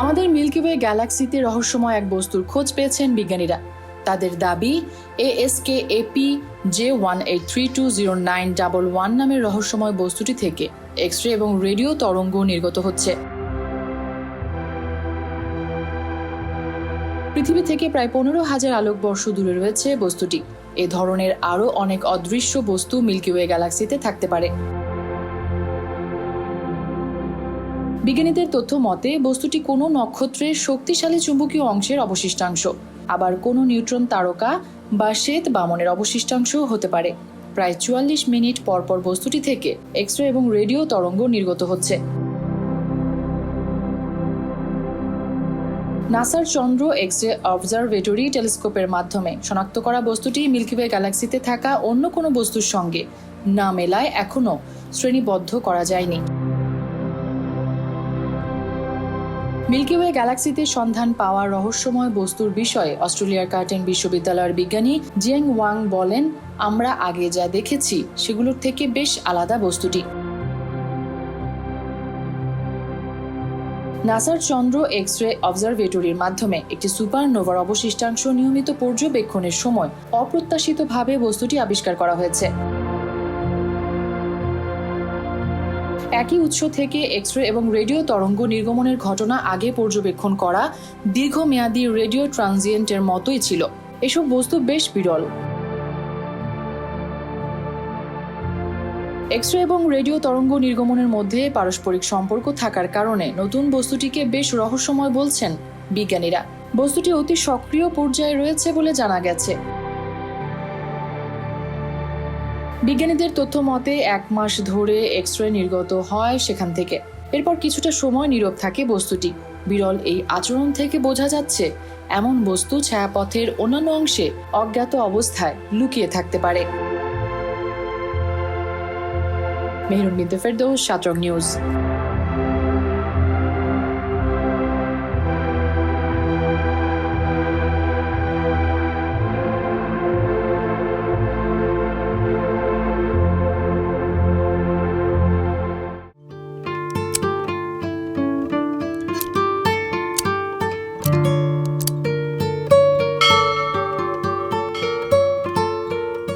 আমাদের milky way গ্যালাক্সিতে রহস্যময় এক বস্তুর খোঁজ পেয়েছেন বিজ্ঞানীরা। তাদের দাবি ASK AP J one eight three two zero nine double one নামের রহস্যময় বস্তুটি থেকে এক্স রে এবং রেডিও তরঙ্গ নির্গত হচ্ছে। পৃথিবী থেকে প্রায় পনেরো হাজার আলোকবর্ষ দূরে রয়েছে বস্তুটি। এ ধরনের আরও অনেক অদৃশ্য বস্তু মিল্কি ওয়ে গ্যালাক্সিতে থাকতে পারে। বিজ্ঞানীদের তথ্য মতে, বস্তুটি কোনো নক্ষত্রের শক্তিশালী চুম্বকীয় অংশের অবশিষ্টাংশ। আবার কোনো নিউট্রন তারকা বা শ্বেত বামনের অবশিষ্টাংশ হতে পারে। প্রায় চুয়াল্লিশ মিনিট পরপর বস্তুটি থেকে এক্স রে এবং রেডিও তরঙ্গ নির্গত হচ্ছে। নাসার চন্দ্র এক্স রে অবজারভেটরি টেলিস্কোপের মাধ্যমে শনাক্ত করা বস্তুটি মিল্কিওয়ে গ্যালাক্সিতে থাকা অন্য কোনো বস্তুর সঙ্গে না মেলায় এখনও শ্রেণীবদ্ধ করা যায়নি। মিল্কিওয়ে গ্যালাক্সিতে সন্ধান পাওয়া রহস্যময় বস্তুর বিষয়ে অস্ট্রেলিয়ার কার্টেন বিশ্ববিদ্যালয়ের বিজ্ঞানী জিয়াং ওয়াং বলেন, আমরা আগে যা দেখেছি, সেগুলোর থেকে বেশ আলাদা বস্তুটি। নাসার চন্দ্র এক্স রে অবজারভেটরির মাধ্যমে একটি সুপারনোভার অবশিষ্টাংশ নিয়মিত পর্যবেক্ষণের সময় অপ্রত্যাশিতভাবে বস্তুটি আবিষ্কার করা হয়েছে। একই উৎস থেকে এক্স রে এবং রেডিও তরঙ্গ নির্গমনের ঘটনা আগে পর্যবেক্ষণ করা দীর্ঘমেয়াদী রেডিও ট্রানজিয়েন্টের মতোই ছিল। এসব বস্তু বেশ বিরল। এক্স রে এবং রেডিও তরঙ্গ নির্গমনের মধ্যে পারস্পরিক সম্পর্ক থাকার কারণে নতুন বস্তুটিকে বেশ রহস্যময় বলছেন বিজ্ঞানীরা। বস্তুটি অতি সক্রিয় পর্যায়ে রয়েছে বলে জানা গেছে। বিজ্ঞানীদের তথ্য মতে, এক মাস ধরে এক্স রে নির্গত হয় সেখান থেকে। এরপর কিছুটা সময় নীরব থাকে বস্তুটি। বিরল এই আচরণ থেকে বোঝা যাচ্ছে, এমন বস্তু ছায়াপথের অন্যান্য অংশে অজ্ঞাত অবস্থায় লুকিয়ে থাকতে পারে। মেহরুন বিন্দু সাতরং নিউজ।